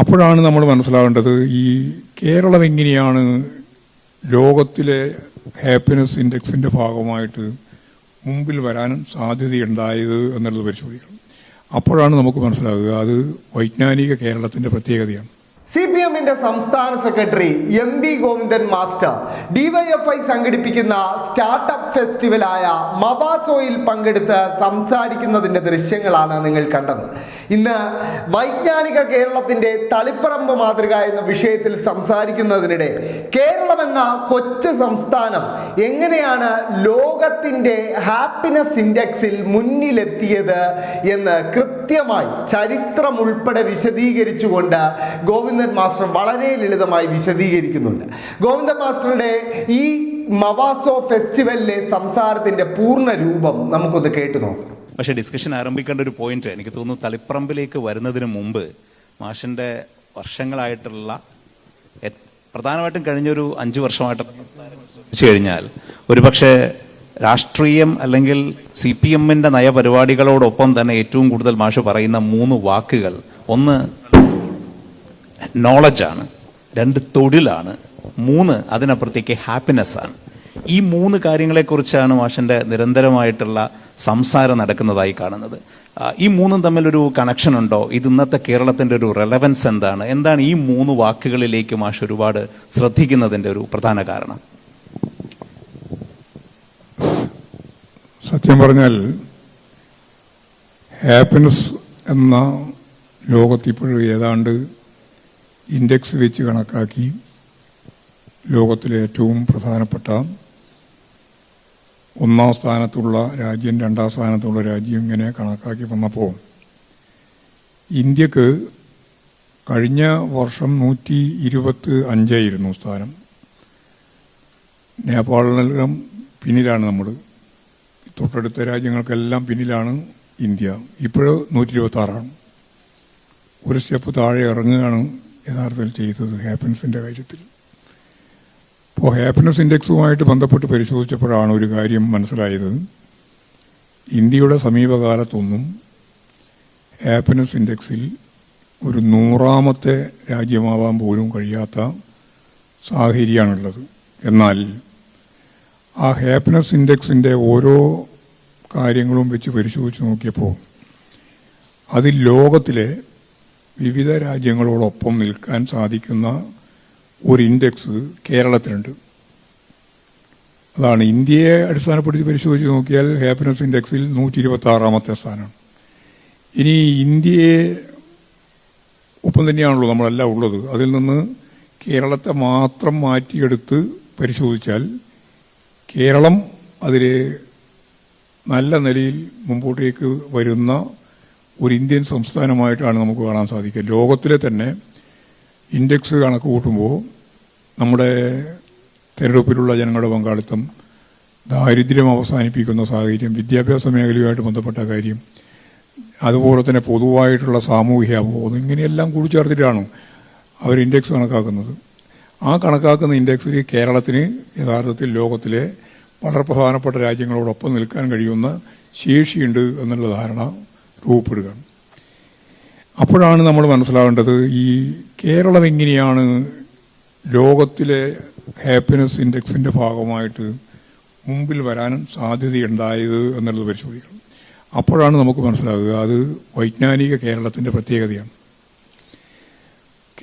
അപ്പോഴാണ് നമ്മൾ മനസ്സിലാവേണ്ടത് ഈ കേരളം എങ്ങനെയാണ് ലോകത്തിലെ ഹാപ്പിനെസ് ഇൻഡെക്സിന്റെ ഭാഗമായിട്ട് മുമ്പിൽ വരാനും സാധ്യതയുണ്ടായത് എന്നുള്ളത് പരിശോധിക്കണം. അപ്പോഴാണ് നമുക്ക് മനസ്സിലാകുക അത് വൈജ്ഞാനിക കേരളത്തിന്റെ പ്രത്യേകതയാണ്. സി പി എമ്മിന്റെ സംസ്ഥാന secretary M V Govindan master DYFI സംഘടിപ്പിക്കുന്ന സ്റ്റാർട്ടപ്പ് ഫെസ്റ്റിവലായ മബാസോയിൽ പങ്കെടുത്ത് സംസാരിക്കുന്നതിന്റെ ദൃശ്യങ്ങളാണ് നിങ്ങൾ കണ്ടത്. ഇന്ന് വൈജ്ഞാനിക കേരളത്തിന്റെ തളിപ്പറമ്പ് മാതൃക എന്ന വിഷയത്തിൽ സംസാരിക്കുന്നതിനിടെ കേരളം എന്ന കൊച്ചു സംസ്ഥാനം എങ്ങനെയാണ് ലോകത്തിന്റെ ഹാപ്പിനെസ് ഇൻഡെക്സിൽ മുന്നിലെത്തിയത് എന്ന് കൃത്യമായി ചരിത്രം ഉൾപ്പെടെ വിശദീകരിച്ചുകൊണ്ട് ഗോവിന്ദൻ മാസ്റ്റർ വളരെ ലളിതമായി വിശദീകരിക്കുന്നുണ്ട്. ഗോവിന്ദൻ മാസ്റ്ററുടെ ഈ മവാസോ ഫെസ്റ്റിവലിലെ സംസാരത്തിന്റെ പൂർണ രൂപം നമുക്കൊന്ന് കേട്ടു നോക്കാം. പക്ഷേ ഡിസ്കഷൻ ആരംഭിക്കേണ്ട ഒരു പോയിന്റ് എനിക്ക് തോന്നുന്നു തളിപ്പറമ്പിലേക്ക് വരുന്നതിന് മുമ്പ് മാഷിന്റെ വർഷങ്ങളായിട്ടുള്ള പ്രധാനമായിട്ടും കഴിഞ്ഞൊരു അഞ്ചു വർഷമായിട്ട് കഴിഞ്ഞാൽ ഒരുപക്ഷെ രാഷ്ട്രീയം അല്ലെങ്കിൽ സി പി എമ്മിന്റെ നയപരിപാടികളോടൊപ്പം തന്നെ ഏറ്റവും കൂടുതൽ മാഷ് പറയുന്ന മൂന്ന് വാക്കുകൾ. ഒന്ന് നോളജാണ് രണ്ട് തൊഴിലാണ്. മൂന്ന് അതിനപ്പുറത്തേക്ക് ഹാപ്പിനെസ് ആണ്. ഈ മൂന്ന് കാര്യങ്ങളെക്കുറിച്ചാണ് മാഷിന്റെ നിരന്തരമായിട്ടുള്ള സംസാരം നടക്കുന്നതായി കാണുന്നത്. ഈ മൂന്നും തമ്മിലൊരു കണക്ഷൻ ഉണ്ടോ? ഇത് ഇന്നത്തെ കേരളത്തിന്റെ ഒരു റെലവൻസ് എന്താണ്? എന്താണ് ഈ മൂന്ന് വാക്കുകളിലേക്ക് മാഷ് ഒരുപാട് ശ്രദ്ധിക്കുന്നതിന്റെ ഒരു പ്രധാന കാരണം? സത്യം പറഞ്ഞാൽ ഹാപ്പിനെസ് എന്ന ലോകത്തിപ്പോഴും ഏതാണ്ട് ഇൻഡെക്സ് വെച്ച് കണക്കാക്കി ലോകത്തിലെ ഏറ്റവും പ്രധാനപ്പെട്ട ഒന്നാം സ്ഥാനത്തുള്ള രാജ്യം രണ്ടാം സ്ഥാനത്തുള്ള രാജ്യം ഇങ്ങനെ കണക്കാക്കി വന്നപ്പോൾ ഇന്ത്യയ്ക്ക് കഴിഞ്ഞ വർഷം നൂറ്റി ഇരുപത്തി അഞ്ചായിരുന്നു സ്ഥാനം. നേപ്പാളിനെല്ലാം പിന്നിലാണ് നമ്മൾ തൊട്ടടുത്ത രാജ്യങ്ങൾക്കെല്ലാം പിന്നിലാണ് ഇന്ത്യ. ഇപ്പോഴോ നൂറ്റി ഇരുപത്തി ആറാണ് ഒരു സ്റ്റെപ്പ് താഴെ ഇറങ്ങുകയാണ് യഥാർത്ഥത്തിൽ ചെയ്തത് ഹാപ്പിനെസിന്റെ കാര്യത്തിൽ. ഇപ്പോൾ ഹാപ്പിനെസ് ഇൻഡെക്സുമായിട്ട് ബന്ധപ്പെട്ട് പരിശോധിച്ചപ്പോഴാണ് ഒരു കാര്യം മനസ്സിലായത്. ഇന്ത്യയുടെ സമീപകാലത്തൊന്നും ഹാപ്പിനെസ് ഇൻഡെക്സിൽ ഒരു നൂറാമത്തെ രാജ്യമാവാൻ പോലും കഴിയാത്ത സാഹചര്യമാണുള്ളത്. എന്നാൽ ആ ഹാപ്പിനെസ് ഇൻഡെക്സിന്റെ ഓരോ കാര്യങ്ങളും വെച്ച് പരിശോധിച്ച് നോക്കിയപ്പോൾ അതിൽ ലോകത്തിലെ വിവിധ രാജ്യങ്ങളോടൊപ്പം നിൽക്കാൻ സാധിക്കുന്ന ഒരു ഇൻഡെക്സ് കേരളത്തിലുണ്ട്. അതാണ് ഇന്ത്യയെ അടിസ്ഥാനപ്പെടുത്തി പരിശോധിച്ച് നോക്കിയാൽ ഹാപ്പിനെസ് ഇൻഡെക്സിൽ നൂറ്റി ഇരുപത്തി ആറാമത്തെ സ്ഥാനമാണ് ഇനി ഇന്ത്യയെ ഒപ്പം തന്നെയാണല്ലോ നമ്മളെല്ലാം ഉള്ളത്. അതിൽ നിന്ന് കേരളത്തെ മാത്രം മാറ്റിയെടുത്ത് പരിശോധിച്ചാൽ കേരളം അതിൽ നല്ല നിലയിൽ മുമ്പോട്ടേക്ക് വരുന്ന ഒരു ഇന്ത്യൻ സംസ്ഥാനമായിട്ടാണ് നമുക്ക് കാണാൻ സാധിക്കുക. ലോകത്തിലെ തന്നെ ഇൻഡെക്സ് കണക്ക് കൂട്ടുമ്പോൾ നമ്മുടെ തെരഞ്ഞെടുപ്പിലുള്ള ജനങ്ങളുടെ പങ്കാളിത്തം ദാരിദ്ര്യം അവസാനിപ്പിക്കുന്ന സാഹചര്യം വിദ്യാഭ്യാസ മേഖലയുമായിട്ട് ബന്ധപ്പെട്ട കാര്യം അതുപോലെ തന്നെ പൊതുവായിട്ടുള്ള സാമൂഹ്യ അവബോധം ഇങ്ങനെയെല്ലാം കൂടിച്ചേർത്തിട്ടാണ് അവർ ഇൻഡെക്സ് കണക്കാക്കുന്നത്. ആ കണക്കാക്കുന്ന ഇൻഡെക്സിൽ കേരളത്തിന് യഥാർത്ഥത്തിൽ ലോകത്തിലെ വളരെ പ്രധാനപ്പെട്ട രാജ്യങ്ങളോടൊപ്പം നിൽക്കാൻ കഴിയുന്ന ശേഷിയുണ്ട് എന്നുള്ള ധാരണ രൂപപ്പെടുക അപ്പോഴാണ് നമ്മൾ മനസ്സിലാവേണ്ടത് ഈ കേരളം എങ്ങനെയാണ് ലോകത്തിലെ ഹാപ്പിനെസ് ഇൻഡെക്സിന്റെ ഭാഗമായിട്ട് മുമ്പിൽ വരാൻ സാധ്യതയുണ്ടായത് എന്നുള്ളത് പരിശോധിക്കണം. അപ്പോഴാണ് നമുക്ക് മനസ്സിലാകുക അത് വൈജ്ഞാനിക കേരളത്തിന്റെ പ്രത്യേകതയാണ്.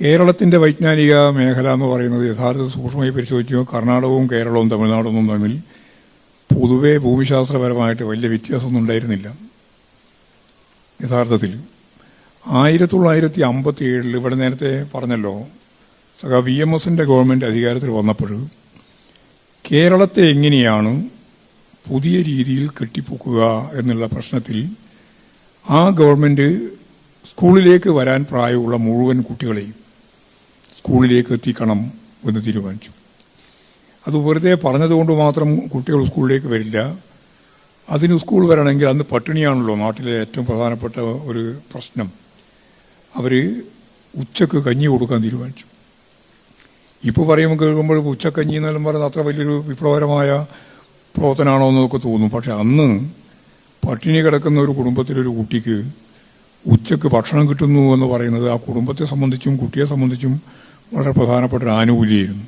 കേരളത്തിന്റെ വൈജ്ഞാനിക മേഖല എന്ന് പറയുന്നത് യഥാർത്ഥ സൂക്ഷ്മമായി പരിശോധിച്ചു കർണാടകവും കേരളവും തമിഴ്നാടൊന്നും തമ്മിൽ പൊതുവെ ഭൂമിശാസ്ത്രപരമായിട്ട് വലിയ വ്യത്യാസമൊന്നും ഉണ്ടായിരുന്നില്ല. യഥാർത്ഥത്തിൽ ആയിരത്തി തൊള്ളായിരത്തി അമ്പത്തി ഏഴിൽ ഇവിടെ നേരത്തെ പറഞ്ഞല്ലോ സഖാ വി എം എസിന്റെ ഗവൺമെന്റ് അധികാരത്തിൽ വന്നപ്പോൾ കേരളത്തെ എങ്ങനെയാണ് പുതിയ രീതിയിൽ കെട്ടിപ്പൊക്കുക എന്നുള്ള പ്രശ്നത്തിൽ ആ ഗവൺമെന്റ് സ്കൂളിലേക്ക് വരാൻ പ്രായമുള്ള മുഴുവൻ കുട്ടികളെയും സ്കൂളിലേക്ക് എത്തിക്കണം എന്ന് തീരുമാനിച്ചു. അത് വെറുതെ പറഞ്ഞതുകൊണ്ട് മാത്രം കുട്ടികൾ സ്കൂളിലേക്ക് വരില്ല. അതിന് സ്കൂൾ വരണമെങ്കിൽ അന്ന് പട്ടിണിയാണല്ലോ നാട്ടിലെ ഏറ്റവും പ്രധാനപ്പെട്ട ഒരു പ്രശ്നം. അവർ ഉച്ചയ്ക്ക് കഞ്ഞി കൊടുക്കാൻ തീരുമാനിച്ചു. ഇപ്പോൾ പറയുമ്പോൾ കേൾക്കുമ്പോൾ ഉച്ചക്കഞ്ഞി എന്നെല്ലാം പറയുന്നത് അത്ര വലിയൊരു വിപ്ലവകരമായ പ്രവർത്തനമാണോ എന്നൊക്കെ തോന്നും. പക്ഷെ അന്ന് പട്ടിണി കിടക്കുന്ന ഒരു കുടുംബത്തിലൊരു കുട്ടിക്ക് ഉച്ചയ്ക്ക് ഭക്ഷണം കിട്ടുന്നു എന്ന് പറയുന്നത് ആ കുടുംബത്തെ സംബന്ധിച്ചും കുട്ടിയെ സംബന്ധിച്ചും വളരെ പ്രധാനപ്പെട്ട ഒരു ആനുകൂല്യമായിരുന്നു.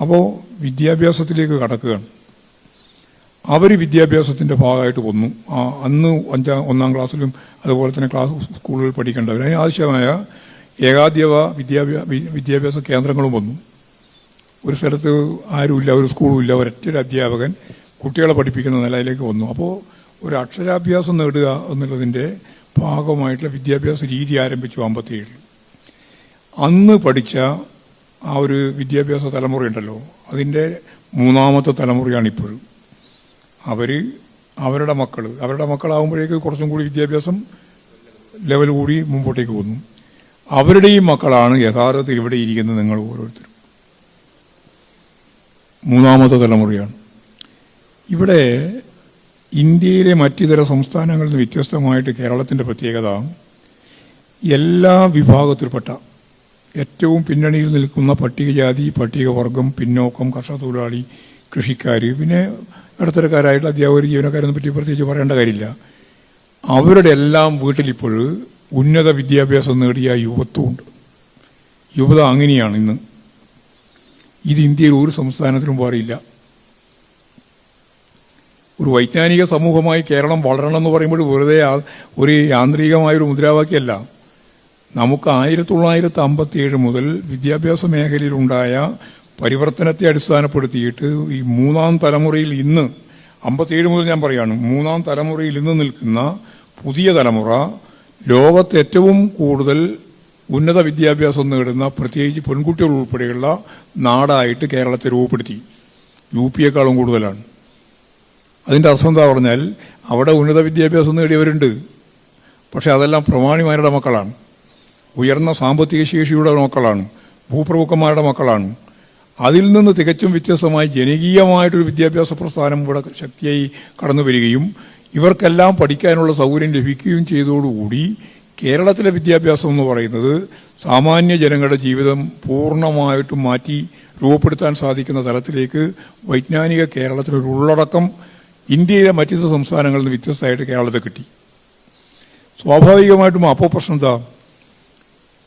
അപ്പോൾ വിദ്യാഭ്യാസത്തിലേക്ക് കടക്കുകയാണ്. അവർ വിദ്യാഭ്യാസത്തിന്റെ ഭാഗമായിട്ട് വന്നു. അന്ന് അഞ്ചാം ഒന്നാം ക്ലാസ്സിലും അതുപോലെ തന്നെ ക്ലാസ് സ്കൂളുകളിൽ പഠിക്കേണ്ടവർ അതിന് ആവശ്യമായ ഏകാധ്യവ വിദ്യാഭ്യാസ വിദ്യാഭ്യാസ കേന്ദ്രങ്ങളും വന്നു. ഒരു സ്ഥലത്ത് ആരുമില്ല ഒരു സ്കൂളുമില്ല ഇല്ല. ഒരൊറ്റ ഒരു അധ്യാപകൻ കുട്ടികളെ പഠിപ്പിക്കുന്ന നിലയിലേക്ക് വന്നു. അപ്പോൾ ഒരു അക്ഷരാഭ്യാസം നേടുക എന്നുള്ളതിന്റെ ഭാഗമായിട്ടുള്ള വിദ്യാഭ്യാസ രീതി ആരംഭിച്ചു അമ്പത്തിയേഴിൽ. അന്ന് പഠിച്ച ആ ഒരു വിദ്യാഭ്യാസ തലമുറയുണ്ടല്ലോ അതിന്റെ മൂന്നാമത്തെ തലമുറയാണ് ഇപ്പോഴും. അവർ അവരുടെ മക്കൾ അവരുടെ മക്കളാകുമ്പോഴേക്ക് കുറച്ചും കൂടി വിദ്യാഭ്യാസം ലെവൽ കൂടി മുമ്പോട്ടേക്ക് പോകുന്നു. അവരുടെയും മക്കളാണ് യഥാർത്ഥത്തിൽ ഇവിടെ ഇരിക്കുന്ന നിങ്ങൾ ഓരോരുത്തരും. മൂന്നാമത്തെ തലമുറയാണ്. ഇവിടെ ഇന്ത്യയിലെ മറ്റിതര സംസ്ഥാനങ്ങളിൽ നിന്ന് വ്യത്യസ്തമായിട്ട് കേരളത്തിന്റെ പ്രത്യേകത എല്ലാ വിഭാഗത്തിൽപ്പെട്ട ഏറ്റവും പിന്നണിയിൽ നിൽക്കുന്ന പട്ടികജാതി പട്ടികവർഗം പിന്നോക്കം കർഷക തൊഴിലാളി കൃഷിക്കാർ പിന്നെ ഇടത്തരക്കാരായിട്ടുള്ള അധ്യാപകർ ജീവനക്കാരൊന്നും പറ്റി പ്രത്യേകിച്ച് പറയേണ്ട കാര്യമില്ല. അവരുടെ എല്ലാം വീട്ടിലിപ്പോൾ ഉന്നത വിദ്യാഭ്യാസം നേടിയ യുവത്വമുണ്ട്. യുവത അങ്ങനെയാണ് ഇന്ന്. ഇത് ഇന്ത്യയിൽ ഒരു സംസ്ഥാനത്തിനും പാടില്ല ഒരു വൈജ്ഞാനിക സമൂഹമായി കേരളം വളരണം എന്ന് പറയുമ്പോൾ വെറുതെ ഒരു യാന്ത്രികമായ ഒരു മുദ്രാവാക്യമല്ല. നമുക്ക് ആയിരത്തി തൊള്ളായിരത്തി അമ്പത്തി ഏഴ് മുതൽ വിദ്യാഭ്യാസ മേഖലയിലുണ്ടായ പരിവർത്തനത്തെ അടിസ്ഥാനപ്പെടുത്തിയിട്ട് ഈ മൂന്നാം തലമുറയിൽ ഇന്ന് അമ്പത്തിയേഴ് മുതൽ ഞാൻ പറയുകയാണ് മൂന്നാം തലമുറയിൽ ഇന്ന് നിൽക്കുന്ന പുതിയ തലമുറ ലോകത്ത് ഏറ്റവും കൂടുതൽ ഉന്നത വിദ്യാഭ്യാസം നേടുന്ന പ്രത്യേകിച്ച് പെൺകുട്ടികൾ ഉൾപ്പെടെയുള്ള നാടായിട്ട് കേരളത്തെ രൂപപ്പെടുത്തി. യു പിയേക്കാളും കൂടുതലാണ്. അതിന്റെ അർത്ഥം എന്താ പറഞ്ഞാൽ അവിടെ ഉന്നത വിദ്യാഭ്യാസം നേടിയവരുണ്ട്. പക്ഷെ അതെല്ലാം പ്രമാണിമാരുടെ മക്കളാണ്. ഉയർന്ന സാമ്പത്തിക ശേഷിയുടെ മക്കളാണ് ഭൂപ്രഭുക്കന്മാരുടെ മക്കളാണ്. അതിൽ നിന്ന് തികച്ചും വ്യത്യസ്തമായി ജനകീയമായിട്ടൊരു വിദ്യാഭ്യാസ പ്രസ്ഥാനം ഇവിടെ ശക്തിയായി കടന്നു വരികയും ഇവർക്കെല്ലാം പഠിക്കാനുള്ള സൗകര്യം ലഭിക്കുകയും ചെയ്തതോടുകൂടി കേരളത്തിലെ വിദ്യാഭ്യാസം എന്ന് പറയുന്നത് സാമാന്യ ജനങ്ങളുടെ ജീവിതം പൂർണമായിട്ടും മാറ്റി രൂപപ്പെടുത്താൻ സാധിക്കുന്ന തലത്തിലേക്ക് വൈജ്ഞാനിക കേരളത്തിലൊരു ഉള്ളടക്കം ഇന്ത്യയിലെ മറ്റു സംസ്ഥാനങ്ങളിൽ നിന്ന് വ്യത്യസ്തമായിട്ട് കേരളത്തെ കിട്ടി. സ്വാഭാവികമായിട്ടും അപ്പോൾ പ്രശ്നം എന്താ?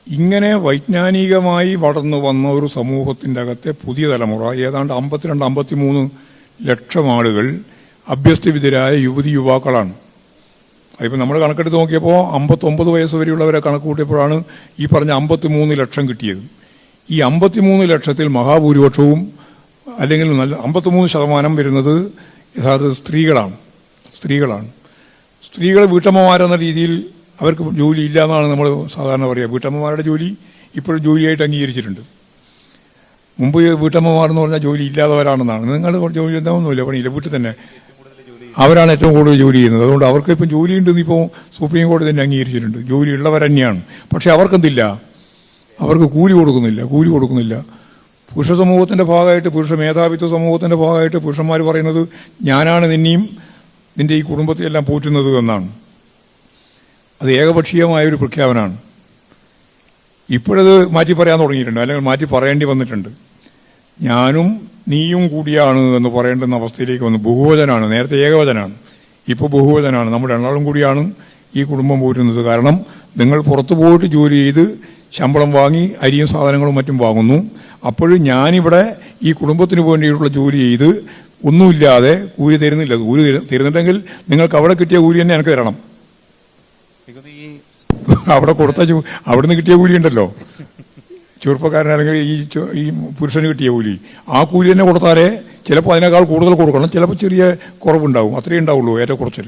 ഇങ്ങനെ വൈജ്ഞാനികമായി വളർന്നു വന്ന ഒരു സമൂഹത്തിന്റെ അകത്തെ പുതിയ തലമുറ ഏതാണ്ട് അമ്പത്തിരണ്ട് അമ്പത്തിമൂന്ന് ലക്ഷം ആളുകൾ അഭ്യസ്തവിധരായ യുവതി യുവാക്കളാണ്. അതിപ്പോൾ നമ്മൾ കണക്കെടുത്ത് നോക്കിയപ്പോൾ അമ്പത്തൊമ്പത് വയസ്സ് വരെയുള്ളവരെ കണക്ക് കൂട്ടിയപ്പോഴാണ് ഈ പറഞ്ഞ അമ്പത്തിമൂന്ന് ലക്ഷം കിട്ടിയത്. ഈ അമ്പത്തിമൂന്ന് ലക്ഷത്തിൽ മഹാഭൂരിപക്ഷവും അല്ലെങ്കിൽ നല്ല അമ്പത്തിമൂന്ന് ശതമാനം വരുന്നത് യഥാർത്ഥ സ്ത്രീകളാണ്. സ്ത്രീകളാണ്. സ്ത്രീകൾ വീട്ടമ്മമാരെന്ന രീതിയിൽ അവർക്ക് ജോലി ഇല്ല എന്നാണ് നമ്മൾ സാധാരണ പറയുക വീട്ടമ്മമാരുടെ ജോലി ഇപ്പോഴും ജോലിയായിട്ട് അംഗീകരിച്ചിട്ടുണ്ട്. മുമ്പ് വീട്ടമ്മമാർ എന്ന് പറഞ്ഞാൽ ജോലി ഇല്ലാത്തവരാണെന്നാണ്. നിങ്ങൾ ജോലി എന്താണെന്നില്ല പണിയില്ല വീട്ടിൽ തന്നെ അവരാണ് ഏറ്റവും കൂടുതൽ ജോലി ചെയ്യുന്നത്. അതുകൊണ്ട് അവർക്ക് ഇപ്പം ജോലി ഉണ്ടെന്ന് ഇപ്പോൾ സുപ്രീം കോടതി തന്നെ അംഗീകരിച്ചിട്ടുണ്ട്. ജോലി ഉള്ളവർ തന്നെയാണ്. പക്ഷെ അവർക്കെന്തില്ല? അവർക്ക് കൂലി കൊടുക്കുന്നില്ല കൂലി കൊടുക്കുന്നില്ല. പുരുഷ സമൂഹത്തിന്റെ ഭാഗമായിട്ട് പുരുഷ മേധാവിത്വ സമൂഹത്തിന്റെ ഭാഗമായിട്ട് പുരുഷന്മാർ പറയുന്നത് ഞാനാണ് നിന്നെയും നിന്റെ ഈ കുടുംബത്തെയെല്ലാം പോറ്റുന്നത് എന്നാണ്. അത് ഏകപക്ഷീയമായ ഒരു പ്രഖ്യാപനമാണ്. ഇപ്പോഴത് മാറ്റി പറയാൻ തുടങ്ങിയിട്ടുണ്ട്. അല്ലെങ്കിൽ മാറ്റി പറയേണ്ടി വന്നിട്ടുണ്ട്. ഞാനും നീയും കൂടിയാണ് എന്ന് പറയേണ്ടുന്ന അവസ്ഥയിലേക്ക് വന്നു. ബഹുവചനാണ്. നേരത്തെ ഏകവചനാണ്. ഇപ്പോൾ ബഹുവചനാണ്. നമ്മുടെ രണ്ടാളും കൂടിയാണ് ഈ കുടുംബം പോറ്റുന്നത് കാരണം നിങ്ങൾ പുറത്തു പോയിട്ട് ജോലി ചെയ്ത് ശമ്പളം വാങ്ങി അരിയും സാധനങ്ങളും മറ്റും വാങ്ങുന്നു. അപ്പോഴും ഞാനിവിടെ ഈ കുടുംബത്തിന് വേണ്ടിയിട്ടുള്ള ജോലി ചെയ്ത് ഒന്നുമില്ലാതെ കൂലി തരുന്നില്ല. കൂലി തരു- തരുന്നുണ്ടെങ്കിൽ നിങ്ങൾക്ക് അവിടെ കിട്ടിയ കൂലി തന്നെ എനിക്ക് തരണം. അവിടെ കൊടുത്ത അവിടുന്ന് കിട്ടിയ കൂലി ഉണ്ടല്ലോ. ചെറുപ്പക്കാരനാണെങ്കിൽ ഈ ഈ പുരുഷന് കിട്ടിയ കൂലി. ആ കൂലി തന്നെ കൊടുത്താലേ ചിലപ്പോൾ അതിനേക്കാൾ കൂടുതൽ കൊടുക്കണം. ചിലപ്പോൾ ചെറിയ കുറവുണ്ടാവും. അത്രയേ ഉണ്ടാവുള്ളൂ ഏറ്റവും കുറച്ചൽ